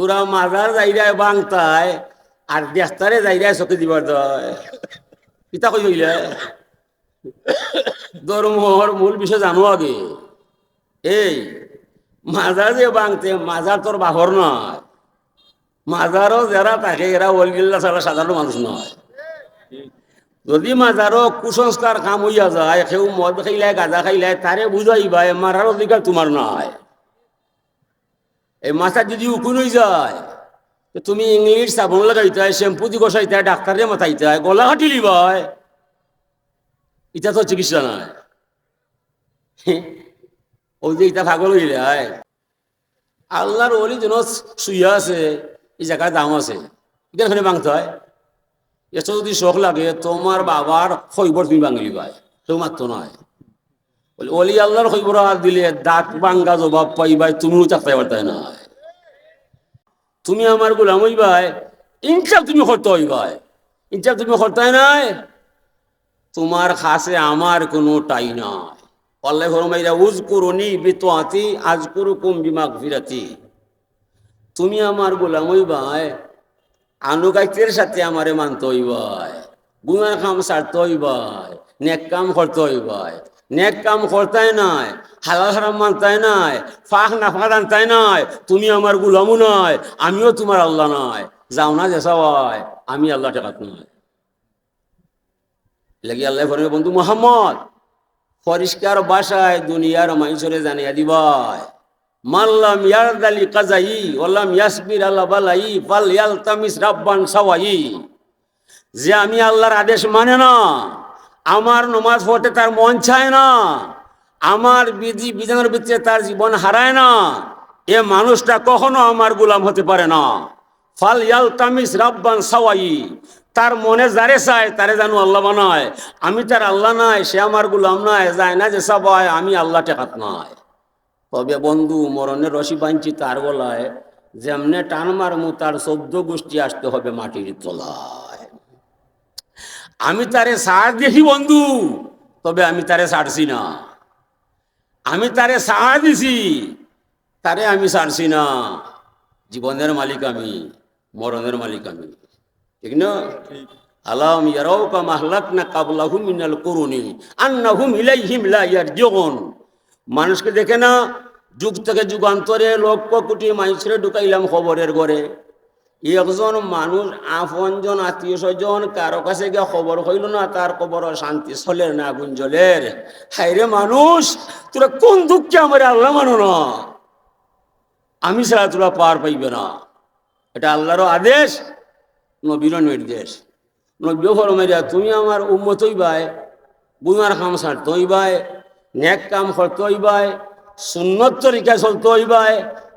তোরা মাজার যাইরায় বাংতায় আর দেস্তারে যাইরায় চকি দিবার দয়। কিতা কই হইলে? ধর্মর মূল বিষয় জানো আগে। এই মাজার যে বাংতে মাজার তোর বাহর নয় মাজারও যারা থাকে এরা ওলগিল্লা ছাড়া সাধারণ মানুষ নয় যদি মাজারও কুসংস্কার কাম হইয়া যায় কেউ মদ খাইলে, গাঁজা খাইলে তারে বুঝাইবা মারার অধিকার তোমার নয় এই মাথা যদি উকুন হয়ে যায় তুমি ইংলিশ সাবন লাগাইতে শ্যাম্পু দি গসাইতে ডাক্তারে মাথাইতে গলা হাঁটি লিবাই এটা তো চিকিৎসা নয় ওই যে ইটা ভাগল হইলে, আয়। আল্লাহর অলি যেন শুইয়া আছে, এই জায়গায় দাম আছে, এখানে ভাঙতে হয়। এত যদি শখ লাগে, তোমার বাবার খৈবর তুমি ভাঙলি ভাই, কেউ মাত্র নয় অলি আল্লাহর খৈবর দিলে, দাঁত ভাঙ্গা জবাব পাইবাই তুমিও চাকতে পারতাই না। তুমি আমার গোলাম হইবাই ইনসাফ তুমি করতে হইবাই। ইনসাফ তুমি করতে নাই? তোমার খাসে আমার কোনো টাই নাই উজ আজ তুমি আমার গোলাম হইবাই, আনুগাইতের সাথে আমারে মানতে হইবাই। গুণার কাম সারতে হইবাই, নেক কাম করতে হইবাই। নেক কাম করতাই নাই, হালাল হারাম মানতাই নাই, ফাঁক না ফাঁক আনতাই নাই, তুমি আমার গুলামও নয় আমিও তোমার আল্লাহ নয় যাও না যে হয় আমি আল্লাহ টেকাত নয় লাগি আল্লাহ ফরমে বন্ধু মোহাম্মদ পরিষ্কার বাসায় দুনিয়ার মাইসরে জানিয়া দিবাই। মাল্লাম ইয়ারদালি কাজাই ওল্লাম ইয়াসবির আল্লাহ বালাই, ফাল ইয়ালতামিস রাব্বান সাওয়াই। যে আমি আল্লাহর আদেশ মানে না আমার নমাজ পড়তে তার মন চায় না। আমার বিধি বিধানের ভিত্তিতে তার জীবন হারায় না। এ মানুষটা কখনো আমার গোলাম হতে পারে না। ফাল ইয়ালতামিস রাব্বান সাওয়াই। তার মনে যারে চায়, তারে জানো আল্লাহ বানায়। আমি তার আল্লাহ নাই, সে আমার গুলাম নাই। যায় না যে সবাই আমি আল্লাহ টেকাত নাই। তবে বন্ধু, মরণের রশি বাঞ্চি তার গলায়। যেমনে টান মারমু, তার চোদ্দ গোষ্ঠী আসতে হবে মাটির তলায়। আমি তারে সার দেখি বন্ধু। তবে আমি তারে ছাড়ছি না। আমি তারে সাড়া দিছি, তারে আমি ছাড়ছি না। জীবনের মালিক আমি, মরণের মালিক আমি। ঠিক না? আলাম ইয়ারাও কা মাহলাক না কাবলাহুম মিনাল করুনি, আন্নাহুম ইলাইহিম লা ইয়ারজিউন। মানুষকে দেখে না, যুগ থেকে যুগান্তরে লক্ষ কোটি মানুষরে ঢুকাইলাম খবরের ঘরে। একজন মানুষ আপনজন আত্মীয় স্বজন, কারও কাছে গিয়ে খবর হইল না, তার খবর শান্তি চলের না আগুন জ্বলের হাইরে মানুষ, তোরা কোন দুঃখে আমার আল্লাহ মানো না? আমি ছাড়া তোরা পার পাইবে না। এটা আল্লাহরও আদেশ নবীর নির্দেশ। নবী ফরমাইয়া তুমি আমার উম্মত হইবাই গুনার কাম সারতে হইবাই, নেক কাম করতে হইবাই, সুন্নত তরিকা চলতে হইবাই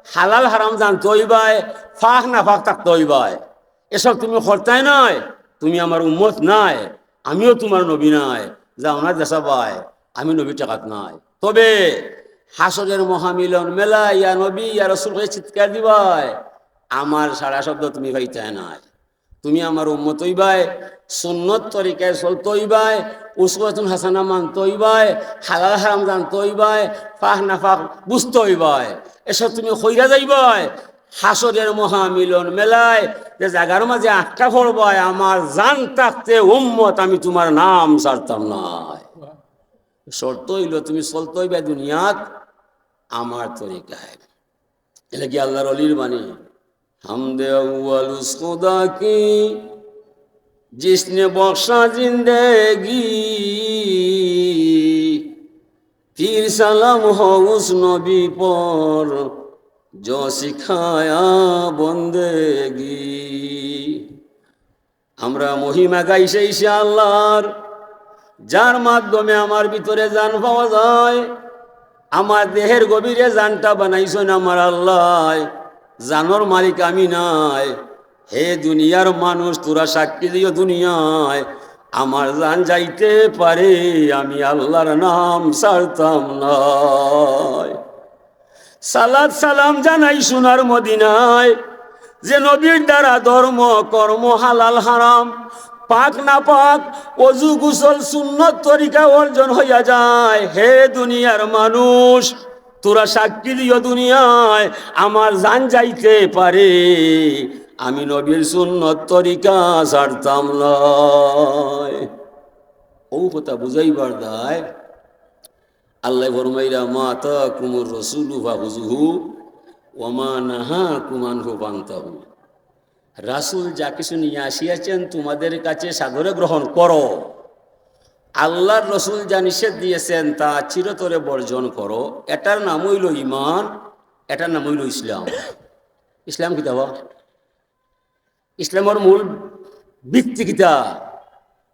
হালাল হারাম জানতে হইবাই ফাঁক না ফাঁক থাকতে হইবাই এসব তুমি করতাই নাই, তুমি আমার উম্মত নাই, আমিও তোমার নবী নাই যাও না দেশা আমি নবী টাকাত নাই। তবে হাসরের মহামিলন মেলা, ইয়া নবী, ইয়া রসুল, হয়ে চিৎকার দিবাই আমার সারা শব্দ তুমি ভাইতে নাই। তুমি আমার উম্মত হইবাই সুন্নত তরিকায় চলতে হইবাই উসওয়াতুন হাসানা মানতে হইবাই হালাল হারাম জানতে হইবাই ফাহ না ফাহ বুঝতে হইবাই এসব তুমি হইরা যাইব হাসরের মহামিলন মেলায় যে জাগার মাঝে আটকা পড়বায় আমার জান থাকতে উম্মত আমি তোমার নাম সারতাম নয় শর্ত হইল তুমি চলতে হইবে দুনিয়াত আমার তরিকায়। এটা কি আল্লাহর অলির বাণী? হামদে কি, জিসনে বর্ষা জিন্দেগী। তীর সালাম হউস নবী পর জ শিখায়া বন্দেগি। আমরা মহিমা গাইছে সে আল্লাহর যার মাধ্যমে আমার ভিতরে জান পাওয়া যায়, আমার দেহের গভীরে জানটা বানাইছেন আমার আল্লাহ। জানোর মালিক আমি নাই, হে দুনিয়ার মানুষ, তোরা সাক্ষী দিও দুনিয়ায়। আমার জান যাইতে পারে, আমি আল্লাহর নাম সারতাম নয় সালাদ সালাম জানাই সোনার মদিনায়, যে নবীর দ্বারা ধর্ম, কর্ম, হালাল, হারাম, পাক না পাক, অজু গুসল, সুন্নত তরিকা অর্জন হইয়া যায়। হে দুনিয়ার মানুষ, তোরা সাক্ষী দিও দুনিয়ায়, আমার জান যাইতে পারে, আমি নবীর সুন্নত তরিকা নয় ও কথা বুঝাইবার দায়। আল্লাহ ফরমাইরা মাতা কুমুর রসুলু বাবুজুহু ওমা নাহা কুমান হু রাসুল যা কিছু নিয়ে আসিয়াছেন, তোমাদের কাছে সাদরে গ্রহণ করো। আল্লাহর রসুল যা নিষেধ দিয়েছেন, তা চিরতরে বর্জন করো। এটার নাম হইল ইমান এটার নাম হইল ইসলাম। ইসলাম কিতাব? ইসলামের মূল ভিত্তি কিতা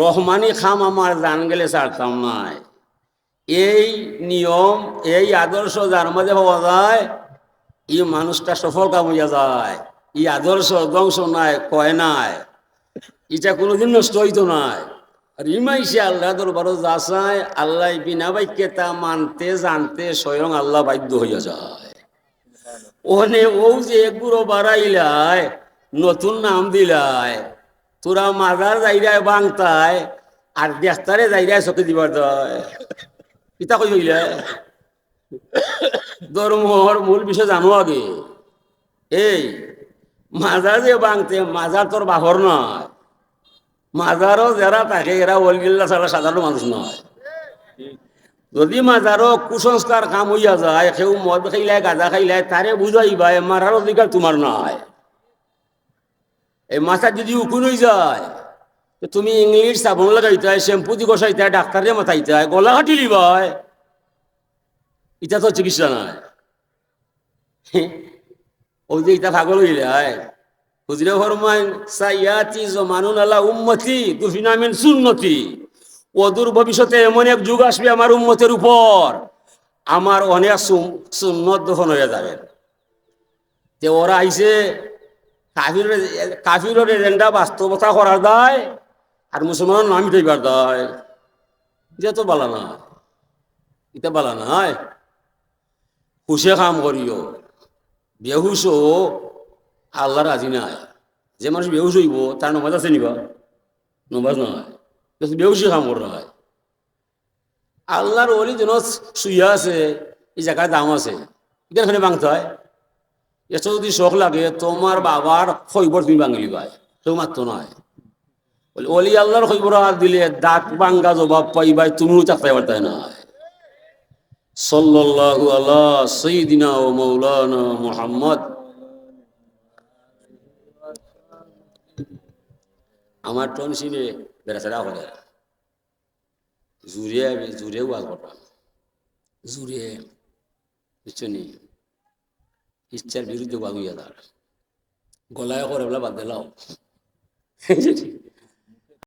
রহমানি খাম আমার জান গেলে ছাড়তাম নাই। এই নিয়ম, এই আদর্শ যার মাঝে পাওয়া যায়, ই মানুষটা সফল কাম হইয়া যায়। ই আদর্শ ধ্বংস নাই, কয় নাই। এটা কোনোদিন নষ্ট হইতো নাই। আর ইমাইসে আল্লাহ দরবারও যা চায়, আল্লাহ বিনা বাক্যে তা মানতে, জানতে স্বয়ং আল্লাহ বাধ্য হইয়া যায়। ওনে ও যে গুরো বাড়াইলায়, নতুন নাম দিলায় তোরা মাজার যাইরায় বাংতায় আর দেখতারে যাইরায় চকে দিবার দয়। কিতা কই হইলে? ধর্মর মূল বিষয় জানো আগে। এই মাজার যে বাংতে মাজার তোর বাহর নয় মাজারও যারা থাকে এরা ওলগিল্লা ছাড়া সাধারণ মানুষ নয় যদি মাজারও কুসংস্কার কাম হইয়া যায় কেউ মদ খাইলে, গাঁজা খাইলে তারে বুঝাইবা মারার অধিকার তোমার নয় এই মাথা যদি উকুন হয়ে যায় তুমি ইংলিশ সাবন লাগাইতে হয়, শ্যাম্পু দি গসাইতে হয় ডাক্তারে মাথাইতে হয়, গলা কাটি লিবাই এটা তো চিকিৎসা নয়। ওই যে এটা ভাগল হইলে হুজরে ফরমাইন সাইয়াতি জমানুন আলা উম্মতি দুফিনা মিন সুন্নতি। অদূর ভবিষ্যতে এমন এক যুগ আসবে আমার উম্মতের উপর। আমার অনেক সুন্নত দফন হয়ে যাবে। ওরা আইসে কাফির কাফিরের এজেন্ডা বাস্তবতা করার দায় আর মুসলমান নামি থাকবার দায়। এটা তো বালা না। এটা বালা নাই। হুশে কাম করিও। বেহুশ আল্লাহ রাজি নাই। যে মানুষ বেহুশ হইব, তার নমাজ আছে নিবা? নমাজ নয় বেহুশি কাম করা হয় আল্লাহর অলি যেন শুইয়া আছে, এই জায়গায় দাম আছে। এখানে বাংতে হয় এত যদি শখ লাগে, তোমার বাবার খৈবর তুমি বাঙালি ভাই কেউ মাত্র নয়। বলে, অলি আল্লাহর খৈবর হাত দিলে দাঁত বাঙ্গা জবাব পাইবাই তুমিও চাকতে পারতে না? সাল্লাল্লাহু আলা সাইয়্যিদিনা ও মাওলানা মুহাম্মদ। আমার টনসিলে বেড়াচেরা করে জুড়ে জুড়ে ওয়াল করতাম। জুড়ে বুঝছ নি? ইচ্ছার বিরুদ্ধে বাগুইয়া দাঁড় গলায় করে বলে বাদ দিলাও